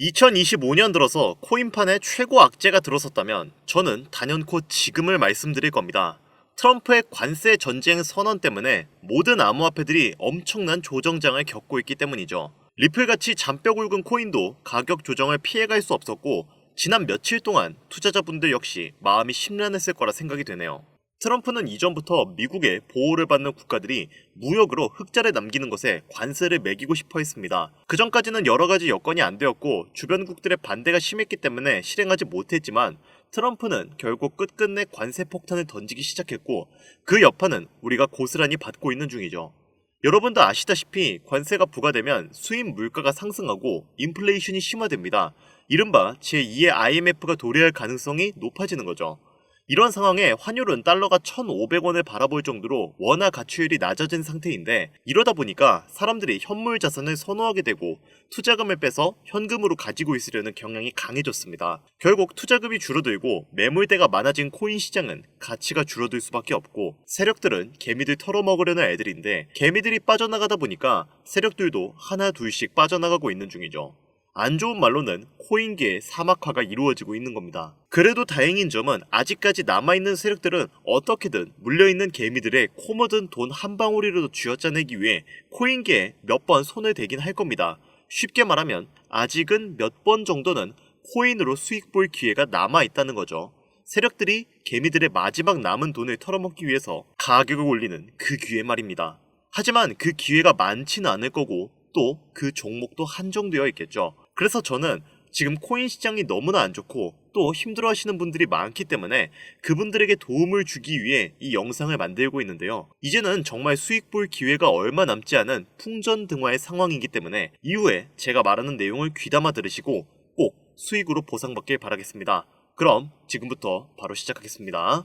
2025년 들어서 코인판에 최고 악재가 들어섰다면 저는 단연코 지금을 말씀드릴 겁니다. 트럼프의 관세 전쟁 선언 때문에 모든 암호화폐들이 엄청난 조정장을 겪고 있기 때문이죠. 리플같이 잔뼈 굵은 코인도 가격 조정을 피해갈 수 없었고 지난 며칠 동안 투자자분들 역시 마음이 심란했을 거라 생각이 되네요. 트럼프는 이전부터 미국의 보호를 받는 국가들이 무역으로 흑자를 남기는 것에 관세를 매기고 싶어 했습니다. 그 전까지는 여러 가지 여건이 안 되었고 주변국들의 반대가 심했기 때문에 실행하지 못했지만 트럼프는 결국 끝끝내 관세 폭탄을 던지기 시작했고 그 여파는 우리가 고스란히 받고 있는 중이죠. 여러분도 아시다시피 관세가 부과되면 수입 물가가 상승하고 인플레이션이 심화됩니다. 이른바 제2의 IMF가 도래할 가능성이 높아지는 거죠. 이런 상황에 환율은 달러가 1,500원을 바라볼 정도로 원화 가치율이 낮아진 상태인데 이러다 보니까 사람들이 현물 자산을 선호하게 되고 투자금을 빼서 현금으로 가지고 있으려는 경향이 강해졌습니다. 결국 투자금이 줄어들고 매물대가 많아진 코인 시장은 가치가 줄어들 수밖에 없고 세력들은 개미들 털어먹으려는 애들인데 개미들이 빠져나가다 보니까 세력들도 하나 둘씩 빠져나가고 있는 중이죠. 안 좋은 말로는 코인계의 사막화가 이루어지고 있는 겁니다. 그래도 다행인 점은 아직까지 남아있는 세력들은 어떻게든 물려있는 개미들의 코 묻은 돈한 방울이라도 쥐어짜내기 위해 코인계에 몇 번 손을 대긴 할 겁니다. 쉽게 말하면 아직은 몇 번 정도는 코인으로 수익 볼 기회가 남아있다는 거죠. 세력들이 개미들의 마지막 남은 돈을 털어먹기 위해서 가격을 올리는 그 기회 말입니다. 하지만 그 기회가 많지는 않을 거고 또 그 종목도 한정되어 있겠죠. 그래서 저는 지금 코인 시장이 너무나 안 좋고 또 힘들어 하시는 분들이 많기 때문에 그분들에게 도움을 주기 위해 이 영상을 만들고 있는데요. 이제는 정말 수익 볼 기회가 얼마 남지 않은 풍전등화의 상황이기 때문에 이후에 제가 말하는 내용을 귀담아 들으시고 꼭 수익으로 보상받길 바라겠습니다. 그럼 지금부터 바로 시작하겠습니다.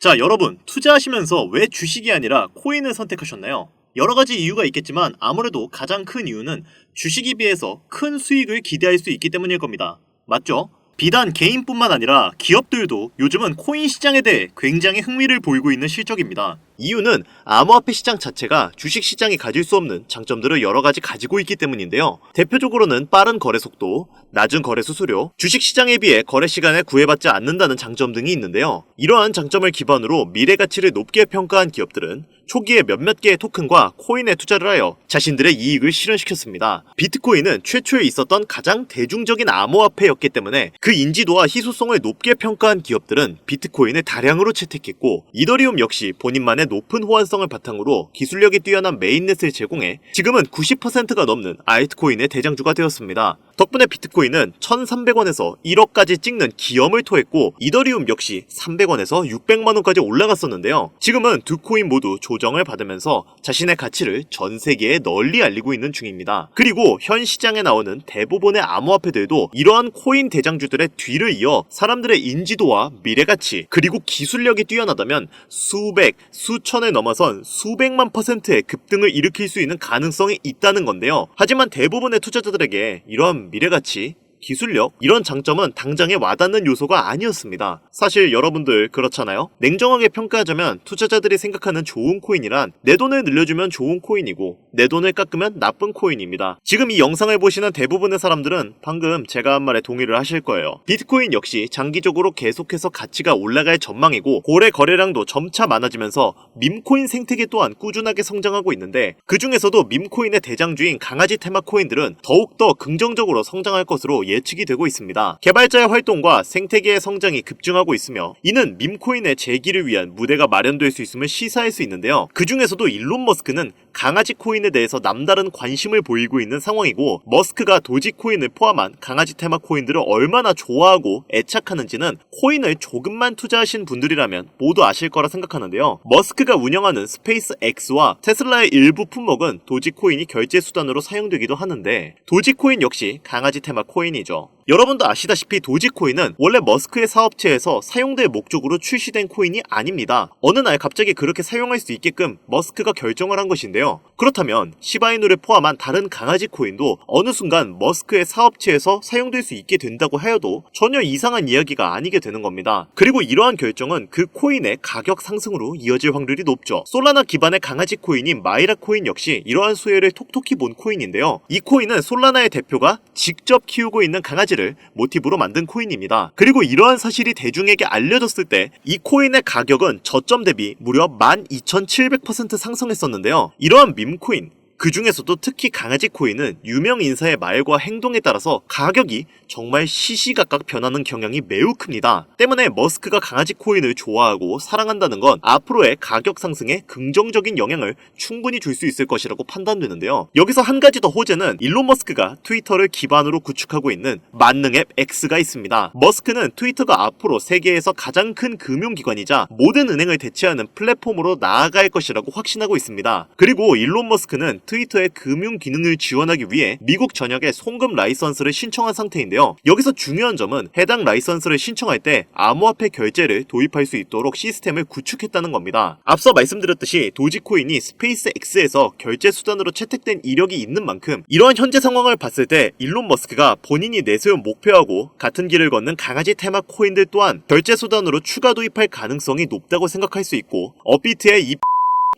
자, 여러분, 투자하시면서 왜 주식이 아니라 코인을 선택하셨나요? 여러 가지 이유가 있겠지만 아무래도 가장 큰 이유는 주식에 비해서 큰 수익을 기대할 수 있기 때문일 겁니다. 맞죠? 비단 개인뿐만 아니라 기업들도 요즘은 코인 시장에 대해 굉장히 흥미를 보이고 있는 실적입니다. 이유는 암호화폐 시장 자체가 주식 시장이 가질 수 없는 장점들을 여러 가지 가지고 있기 때문인데요. 대표적으로는 빠른 거래 속도, 낮은 거래 수수료, 주식 시장에 비해 거래 시간에 구애받지 않는다는 장점 등이 있는데요. 이러한 장점을 기반으로 미래 가치를 높게 평가한 기업들은 초기에 몇몇 개의 토큰과 코인에 투자를 하여 자신들의 이익을 실현시켰습니다. 비트코인은 최초에 있었던 가장 대중적인 암호화폐였기 때문에 그 인지도와 희소성을 높게 평가한 기업들은 비트코인을 다량으로 채택했고 이더리움 역시 본인만의 높은 호환성을 바탕으로 기술력이 뛰어난 메인넷을 제공해 지금은 90%가 넘는 알트코인의 대장주가 되었습니다. 덕분에 비트코인은 1,300원에서 1억까지 찍는 기염을 토했고 이더리움 역시 300원에서 600만원까지 올라갔었는데요. 지금은 두 코인 모두 조정을 받으면서 자신의 가치를 전 세계에 널리 알리고 있는 중입니다. 그리고 현 시장에 나오는 대부분의 암호화폐들도 이러한 코인 대장주들의 뒤를 이어 사람들의 인지도와 미래가치 그리고 기술력이 뛰어나다면 수백, 수 천을 넘어선 수백만 퍼센트의 급등을 일으킬 수 있는 가능성이 있다는 건데요. 하지만 대부분의 투자자들에게 이러한 미래가치, 기술력 이런 장점은 당장에 와닿는 요소가 아니었습니다. 사실 여러분들 그렇잖아요. 냉정하게 평가하자면 투자자들이 생각하는 좋은 코인이란 내 돈을 늘려주면 좋은 코인이고 내 돈을 깎으면 나쁜 코인입니다. 지금 이 영상을 보시는 대부분의 사람들은 방금 제가 한 말에 동의를 하실 거예요. 비트코인 역시 장기적으로 계속해서 가치가 올라갈 전망이고 고래 거래량도 점차 많아지면서 밈코인 생태계 또한 꾸준하게 성장하고 있는데 그 중에서도 밈코인의 대장주인 강아지 테마 코인들은 더욱더 긍정적으로 성장할 것으로 예측이 되고 있습니다. 개발자의 활동과 생태계의 성장이 급증하고 있으며 이는 밈코인의 재기를 위한 무대가 마련될 수 있음을 시사할 수 있는데요. 그 중에서도 일론 머스크는 강아지 코인에 대해서 남다른 관심을 보이고 있는 상황이고 머스크가 도지 코인을 포함한 강아지 테마 코인들을 얼마나 좋아하고 애착하는지는 코인을 조금만 투자하신 분들이라면 모두 아실 거라 생각하는데요. 머스크가 운영하는 스페이스 X와 테슬라의 일부 품목은 도지 코인이 결제 수단으로 사용되기도 하는데 도지 코인 역시 강아지 테마 코인이죠. 여러분도 아시다시피 도지코인은 원래 머스크의 사업체에서 사용될 목적으로 출시된 코인이 아닙니다. 어느 날 갑자기 그렇게 사용할 수 있게끔 머스크가 결정을 한 것인데요. 그렇다면 시바이누를 포함한 다른 강아지 코인도 어느 순간 머스크의 사업체에서 사용될 수 있게 된다고 하여도 전혀 이상한 이야기가 아니게 되는 겁니다. 그리고 이러한 결정은 그 코인의 가격 상승으로 이어질 확률이 높죠. 솔라나 기반의 강아지 코인인 마이라 코인 역시 이러한 수혜를 톡톡히 본 코인인데요. 이 코인은 솔라나의 대표가 직접 키우고 있는 강아지를 모티브로 만든 코인입니다. 그리고 이러한 사실이 대중에게 알려졌을 때 이 코인의 가격은 저점 대비 무려 12,700% 상승했었는데요. 이러한 밈코인, 그 중에서도 특히 강아지 코인은 유명 인사의 말과 행동에 따라서 가격이 정말 시시각각 변하는 경향이 매우 큽니다. 때문에 머스크가 강아지 코인을 좋아하고 사랑한다는 건 앞으로의 가격 상승에 긍정적인 영향을 충분히 줄 수 있을 것이라고 판단되는데요. 여기서 한 가지 더 호재는 일론 머스크가 트위터를 기반으로 구축하고 있는 만능 앱 X가 있습니다. 머스크는 트위터가 앞으로 세계에서 가장 큰 금융기관이자 모든 은행을 대체하는 플랫폼으로 나아갈 것이라고 확신하고 있습니다. 그리고 일론 머스크는 트위터의 금융 기능을 지원하기 위해 미국 전역에 송금 라이선스를 신청한 상태인데요. 여기서 중요한 점은 해당 라이선스를 신청할 때 암호화폐 결제를 도입할 수 있도록 시스템을 구축했다는 겁니다. 앞서 말씀드렸듯이 도지코인이 스페이스 X에서 결제 수단으로 채택된 이력이 있는 만큼 이러한 현재 상황을 봤을 때 일론 머스크가 본인이 내세운 목표하고 같은 길을 걷는 강아지 테마 코인들 또한 결제 수단으로 추가 도입할 가능성이 높다고 생각할 수 있고 업비트의 이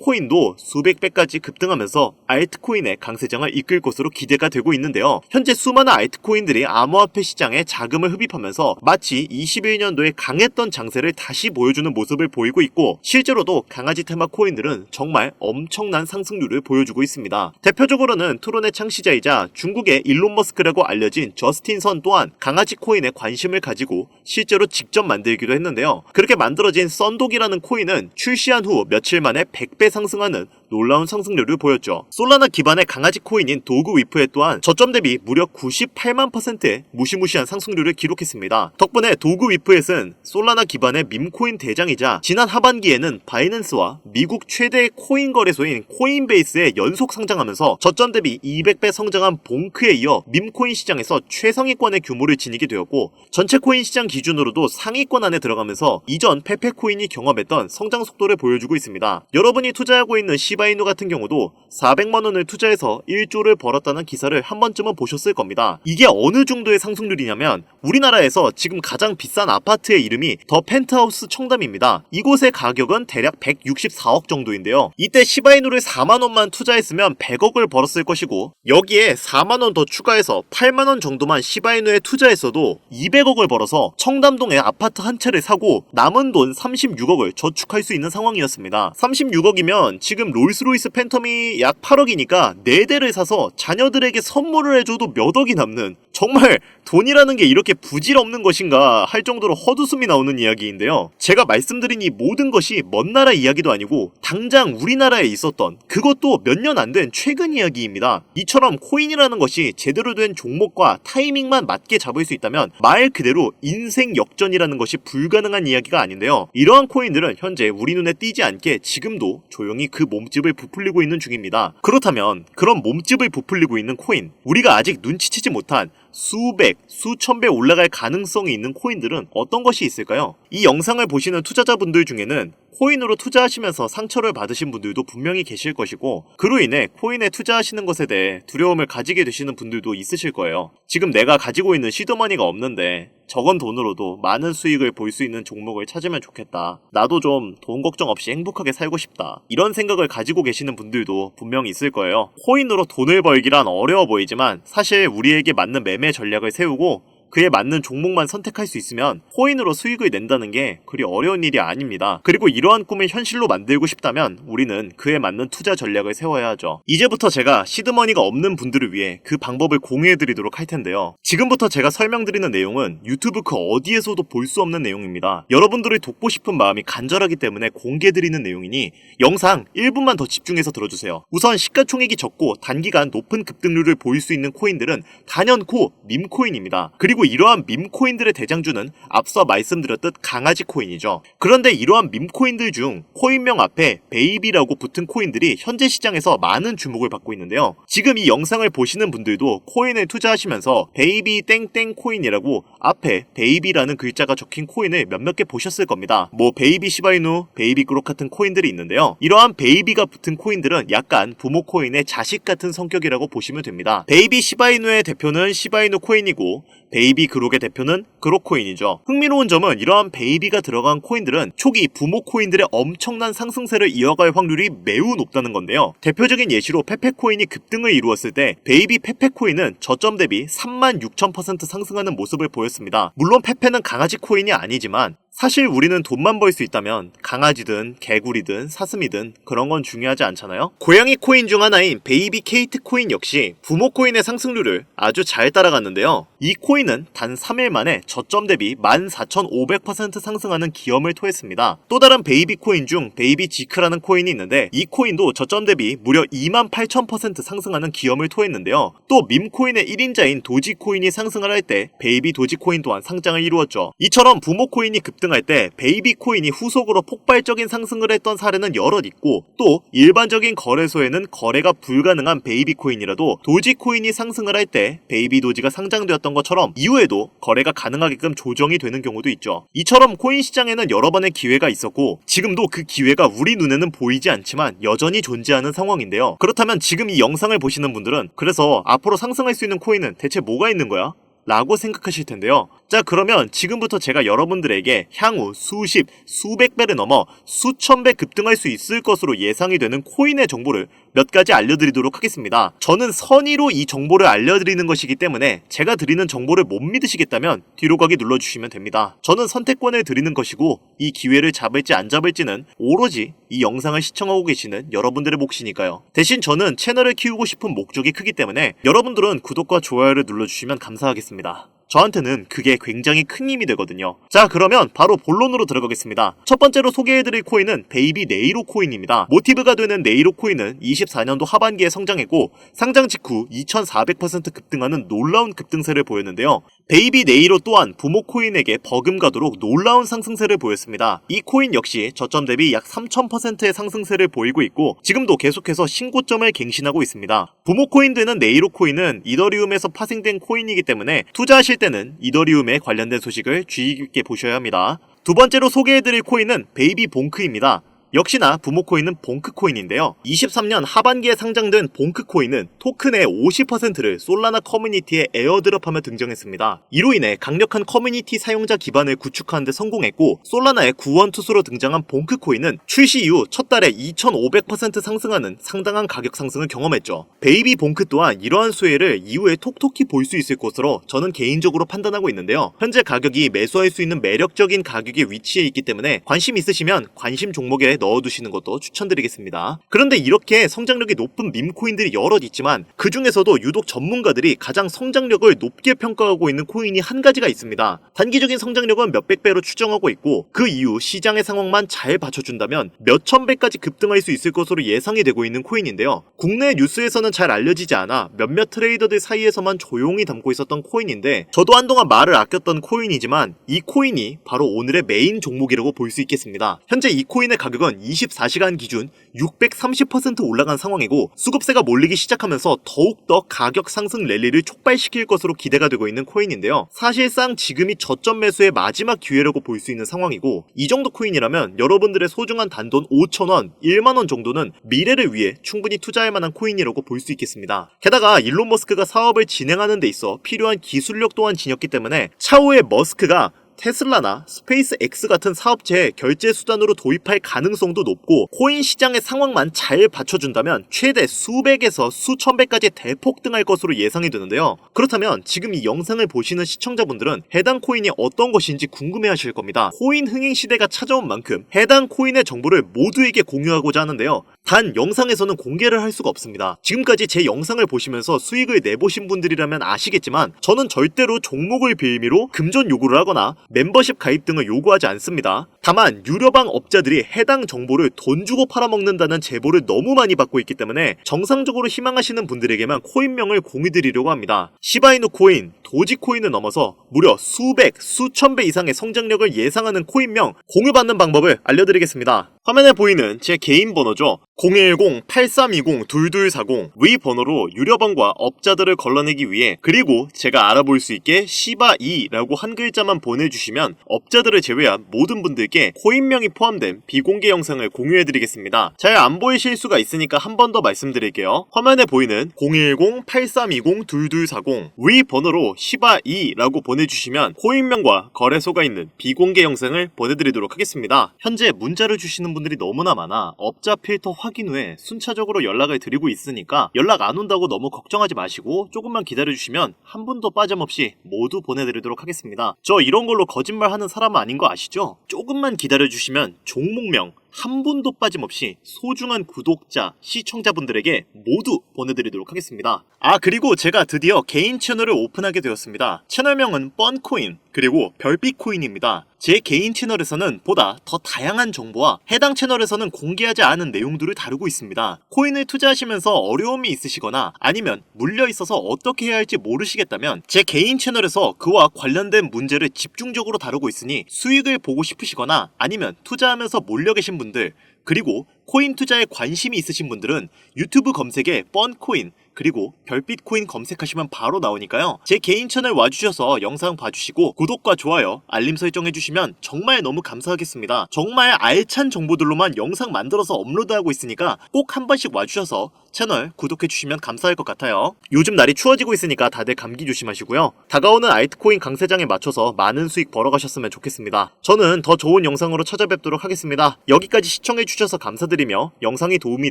코인도 수백 배까지 급등하면서 알트코인의 강세장을 이끌 것으로 기대가 되고 있는데요. 현재 수많은 알트코인들이 암호화폐 시장에 자금을 흡입하면서 마치 21년도에 강했던 장세를 다시 보여주는 모습을 보이고 있고 실제로도 강아지 테마 코인들은 정말 엄청난 상승률을 보여주고 있습니다. 대표적으로는 트론의 창시자이자 중국의 일론 머스크라고 알려진 저스틴 선 또한 강아지 코인에 관심을 가지고 실제로 직접 만들기도 했는데요. 그렇게 만들어진 썬독이라는 코인은 출시한 후 며칠 만에 100배 상승하는 놀라운 상승률을 보였죠. 솔라나 기반의 강아지 코인인 도구 위프에 또한 저점 대비 무려 98만 퍼센트의 무시무시한 상승률을 기록했습니다. 덕분에 도구 위프엣은 솔라나 기반의 밈코인 대장이자 지난 하반기에는 바이낸스와 미국 최대의 코인 거래소인 코인베이스에 연속 상장하면서 저점 대비 200배 성장한 봉크에 이어 밈코인 시장에서 최상위권의 규모를 지니게 되었고 전체 코인 시장 기준으로도 상위권 안에 들어가면서 이전 페페코인이 경험했던 성장 속도를 보여주고 있습니다. 여러분이 투자하고 있는 시바 이누 같은 경우도 400만 원을 투자해서 1조를 벌었다는 기사를 한 번쯤은 보셨을 겁니다. 이게 어느 정도의 상승률이냐면 우리나라에서 지금 가장 비싼 아파트의 이름이 더 펜트하우스 청담입니다. 이곳의 가격은 대략 164억 정도인데요. 이때 시바이누를 4만 원만 투자했으면 100억을 벌었을 것이고 여기에 4만 원 더 추가해서 8만 원 정도만 시바이누에 투자했어도 200억을 벌어서 청담동에 아파트 한 채를 사고 남은 돈 36억을 저축할 수 있는 상황이었습니다. 36억이면 지금 롤 스로이스 팬텀이 약 8억이니까 4대를 사서 자녀들에게 선물을 해줘도 몇 억이 남는 정말 돈이라는 게 이렇게 부질없는 것인가 할 정도로 헛웃음이 나오는 이야기인데요. 제가 말씀드린 이 모든 것이 먼 나라 이야기도 아니고 당장 우리나라에 있었던 그것도 몇 년 안 된 최근 이야기입니다. 이처럼 코인이라는 것이 제대로 된 종목과 타이밍만 맞게 잡을 수 있다면 말 그대로 인생 역전이라는 것이 불가능한 이야기가 아닌데요. 이러한 코인들은 현재 우리 눈에 띄지 않게 지금도 조용히 그 몸집 을 부풀리고 있는 중입니다. 그렇다면 그런 몸집을 부풀리고 있는 코인, 우리가 아직 눈치채지 못한 수백, 수천 배 올라갈 가능성이 있는 코인들은 어떤 것이 있을까요? 이 영상을 보시는 투자자분들 중에는 코인으로 투자하시면서 상처를 받으신 분들도 분명히 계실 것이고 그로 인해 코인에 투자하시는 것에 대해 두려움을 가지게 되시는 분들도 있으실 거예요. 지금 내가 가지고 있는 시드머니가 없는데 적은 돈으로도 많은 수익을 볼 수 있는 종목을 찾으면 좋겠다. 나도 좀 돈 걱정 없이 행복하게 살고 싶다. 이런 생각을 가지고 계시는 분들도 분명히 있을 거예요. 코인으로 돈을 벌기란 어려워 보이지만 사실 우리에게 맞는 매매 전략을 세우고 그에 맞는 종목만 선택할 수 있으면 코인으로 수익을 낸다는 게 그리 어려운 일이 아닙니다. 그리고 이러한 꿈을 현실로 만들고 싶다면 우리는 그에 맞는 투자 전략을 세워야 하죠. 이제부터 제가 시드머니가 없는 분들을 위해 그 방법을 공유해 드리도록 할 텐데요. 지금부터 제가 설명드리는 내용은 유튜브 그 어디에서도 볼 수 없는 내용입니다. 여러분들을 돕고 싶은 마음이 간절하기 때문에 공개드리는 내용이니 영상 1분만 더 집중해서 들어주세요. 우선 시가총액이 적고 단기간 높은 급등률을 보일 수 있는 코인들은 단연코 밈코인입니다. 그리고 그리고 이러한 밈코인들의 대장주는 앞서 말씀드렸듯 강아지 코인이죠. 그런데 이러한 밈코인들 중 코인명 앞에 베이비라고 붙은 코인들이 현재 시장에서 많은 주목을 받고 있는데요. 지금 이 영상을 보시는 분들도 코인에 투자하시면서 베이비 땡땡 코인이라고 앞에 베이비라는 글자가 적힌 코인을 몇몇 개 보셨을 겁니다. 뭐 베이비 시바이누, 베이비 그록 같은 코인들이 있는데요. 이러한 베이비가 붙은 코인들은 약간 부모 코인의 자식 같은 성격이라고 보시면 됩니다. 베이비 시바이누의 대표는 시바이누 코인이고 베이비 그록의 대표는 그록코인이죠. 흥미로운 점은 이러한 베이비가 들어간 코인들은 초기 부모 코인들의 엄청난 상승세를 이어갈 확률이 매우 높다는 건데요. 대표적인 예시로 페페코인이 급등을 이루었을 때 베이비 페페코인은 저점 대비 3만 6천% 상승하는 모습을 보였습니다. 물론 페페는 강아지 코인이 아니지만 사실 우리는 돈만 벌 수 있다면 강아지든 개구리든 사슴이든 그런 건 중요하지 않잖아요? 고양이 코인 중 하나인 베이비 케이트 코인 역시 부모 코인의 상승률을 아주 잘 따라갔는데요. 이 코인은 단 3일 만에 저점 대비 14,500% 상승하는 기염을 토했습니다. 또 다른 베이비 코인 중 베이비 지크라는 코인이 있는데 이 코인도 저점 대비 무려 28,000% 상승하는 기염을 토했는데요. 또 밈코인의 1인자인 도지코인이 상승을 할 때 베이비 도지코인 또한 상장을 이루었죠. 이처럼 부모 코인이 급등할 때 베이비 코인이 후속으로 폭발적인 상승을 했던 사례는 여럿 있고 또 일반적인 거래소에는 거래가 불가능한 베이비 코인이라도 도지 코인이 상승을 할 때 베이비 도지가 상장되었던 것처럼 이후에도 거래가 가능하게끔 조정이 되는 경우도 있죠. 이처럼 코인 시장에는 여러 번의 기회가 있었고 지금도 그 기회가 우리 눈에는 보이지 않지만 여전히 존재하는 상황인데요. 그렇다면 지금 이 영상을 보시는 분들은 그래서 앞으로 상승할 수 있는 코인은 대체 뭐가 있는 거야? 라고 생각하실 텐데요. 자, 그러면 지금부터 제가 여러분들에게 향후 수십, 수백 배를 넘어 수천 배 급등할 수 있을 것으로 예상이 되는 코인의 정보를 몇 가지 알려드리도록 하겠습니다. 저는 선의로 이 정보를 알려드리는 것이기 때문에 제가 드리는 정보를 못 믿으시겠다면 뒤로 가기 눌러주시면 됩니다. 저는 선택권을 드리는 것이고 이 기회를 잡을지 안 잡을지는 오로지 이 영상을 시청하고 계시는 여러분들의 몫이니까요. 대신 저는 채널을 키우고 싶은 목적이 크기 때문에 여러분들은 구독과 좋아요를 눌러주시면 감사하겠습니다. 저한테는 그게 굉장히 큰 힘이 되거든요. 자, 그러면 바로 본론으로 들어가겠습니다. 첫 번째로 소개해드릴 코인은 베이비 네이로 코인입니다. 모티브가 되는 네이로 코인은 24년도 하반기에 성장했고 상장 직후 2400% 급등하는 놀라운 급등세를 보였는데요. 베이비 네이로 또한 부모 코인에게 버금가도록 놀라운 상승세를 보였습니다. 이 코인 역시 저점 대비 약 3000%의 상승세를 보이고 있고 지금도 계속해서 신고점을 갱신하고 있습니다. 부모 코인 되는 네이로 코인은 이더리움에서 파생된 코인이기 때문에 투자하실 때는 이더리움에 관련된 소식을 주의 깊게 보셔야 합니다. 두 번째로 소개해드릴 코인은 베이비 봉크입니다. 역시나 부모 코인은 봉크 코인인데요. 23년 하반기에 상장된 봉크 코인은 토큰의 50%를 솔라나 커뮤니티에 에어드롭하며 등장했습니다. 이로 인해 강력한 커뮤니티 사용자 기반을 구축하는 데 성공했고 솔라나의 구원 투수로 등장한 봉크 코인은 출시 이후 첫 달에 2,500% 상승하는 상당한 가격 상승을 경험했죠. 베이비 봉크 또한 이러한 수혜를 이후에 톡톡히 볼 수 있을 것으로 저는 개인적으로 판단하고 있는데요. 현재 가격이 매수할 수 있는 매력적인 가격에 위치해 있기 때문에 관심 있으시면 관심 종목에 넣어두시는 것도 추천드리겠습니다. 그런데 이렇게 성장력이 높은 밈코인들이 여럿 있지만 그 중에서도 유독 전문가들이 가장 성장력을 높게 평가하고 있는 코인이 한 가지가 있습니다. 단기적인 성장력은 몇백 배로 추정하고 있고 그 이후 시장의 상황만 잘 받쳐준다면 몇천 배까지 급등할 수 있을 것으로 예상이 되고 있는 코인인데요. 국내 뉴스에서는 잘 알려지지 않아 몇몇 트레이더들 사이에서만 조용히 담고 있었던 코인인데 저도 한동안 말을 아꼈던 코인이지만 이 코인이 바로 오늘의 메인 종목이라고 볼 수 있겠습니다. 현재 이 코인의 가격은 24시간 기준 630% 올라간 상황이고 수급세가 몰리기 시작하면서 더욱더 가격 상승 랠리를 촉발시킬 것으로 기대가 되고 있는 코인인데요. 사실상 지금이 저점 매수의 마지막 기회라고 볼 수 있는 상황이고 이 정도 코인이라면 여러분들의 소중한 단돈 5천원, 1만원 정도는 미래를 위해 충분히 투자할 만한 코인이라고 볼 수 있겠습니다. 게다가 일론 머스크가 사업을 진행하는 데 있어 필요한 기술력 또한 지녔기 때문에 차후에 머스크가 테슬라나 스페이스 X 같은 사업체에 결제 수단으로 도입할 가능성도 높고 코인 시장의 상황만 잘 받쳐준다면 최대 수백에서 수천 배까지 대폭등할 것으로 예상이 되는데요. 그렇다면 지금 이 영상을 보시는 시청자분들은 해당 코인이 어떤 것인지 궁금해하실 겁니다. 코인 흥행 시대가 찾아온 만큼 해당 코인의 정보를 모두에게 공유하고자 하는데요. 단 영상에서는 공개를 할 수가 없습니다. 지금까지 제 영상을 보시면서 수익을 내보신 분들이라면 아시겠지만 저는 절대로 종목을 빌미로 금전 요구를 하거나 멤버십 가입 등을 요구하지 않습니다. 다만 유료방 업자들이 해당 정보를 돈 주고 팔아먹는다는 제보를 너무 많이 받고 있기 때문에 정상적으로 희망하시는 분들에게만 코인명을 공유드리려고 합니다. 시바이누 코인, 도지코인을 넘어서 무려 수백, 수천 배 이상의 성장력을 예상하는 코인명 공유받는 방법을 알려드리겠습니다. 화면에 보이는 제 개인 번호죠. 010-8320-2240 위 번호로 유료방과 업자들을 걸러내기 위해 그리고 제가 알아볼 수 있게 시바2라고 한 글자만 보내주시면 업자들을 제외한 모든 분들께 코인명이 포함된 비공개 영상을 공유해드리겠습니다. 잘 안 보이실 수가 있으니까 한 번 더 말씀드릴게요. 화면에 보이는 010-8320-2240 위 번호로 시바2라고 보내주시면 코인명과 거래소가 있는 비공개 영상을 보내드리도록 하겠습니다. 현재 문자를 주시는 분들이 너무나 많아 업자 필터 확인 후에 순차적으로 연락을 드리고 있으니까 연락 안 온다고 너무 걱정하지 마시고 조금만 기다려주시면 한 분도 빠짐없이 모두 보내드리도록 하겠습니다. 저 이런 걸로 거짓말하는 사람은 아닌 거 아시죠? 조금만 기다려주시면 종목명 한 분도 빠짐없이 소중한 구독자, 시청자분들에게 모두 보내드리도록 하겠습니다. 아, 그리고 제가 드디어 개인 채널을 오픈하게 되었습니다. 채널명은 뻔코인, 그리고 별빛코인입니다. 제 개인 채널에서는 보다 더 다양한 정보와 해당 채널에서는 공개하지 않은 내용들을 다루고 있습니다. 코인을 투자하시면서 어려움이 있으시거나 아니면 물려 있어서 어떻게 해야 할지 모르시겠다면 제 개인 채널에서 그와 관련된 문제를 집중적으로 다루고 있으니 수익을 보고 싶으시거나 아니면 투자하면서 몰려 계신 분들 그리고 코인 투자에 관심이 있으신 분들은 유튜브 검색에 뻔코인 그리고 별빛 코인 검색하시면 바로 나오니까요. 제 개인 채널 와주셔서 영상 봐주시고 구독과 좋아요, 알림 설정 해주시면 정말 너무 감사하겠습니다. 정말 알찬 정보들로만 영상 만들어서 업로드하고 있으니까 꼭 한 번씩 와주셔서 채널 구독해주시면 감사할 것 같아요. 요즘 날이 추워지고 있으니까 다들 감기 조심하시고요. 다가오는 알트코인 강세장에 맞춰서 많은 수익 벌어가셨으면 좋겠습니다. 저는 더 좋은 영상으로 찾아뵙도록 하겠습니다. 여기까지 시청해주셔서 감사드리며 영상이 도움이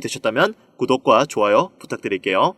되셨다면 구독과 좋아요 부탁드릴게요.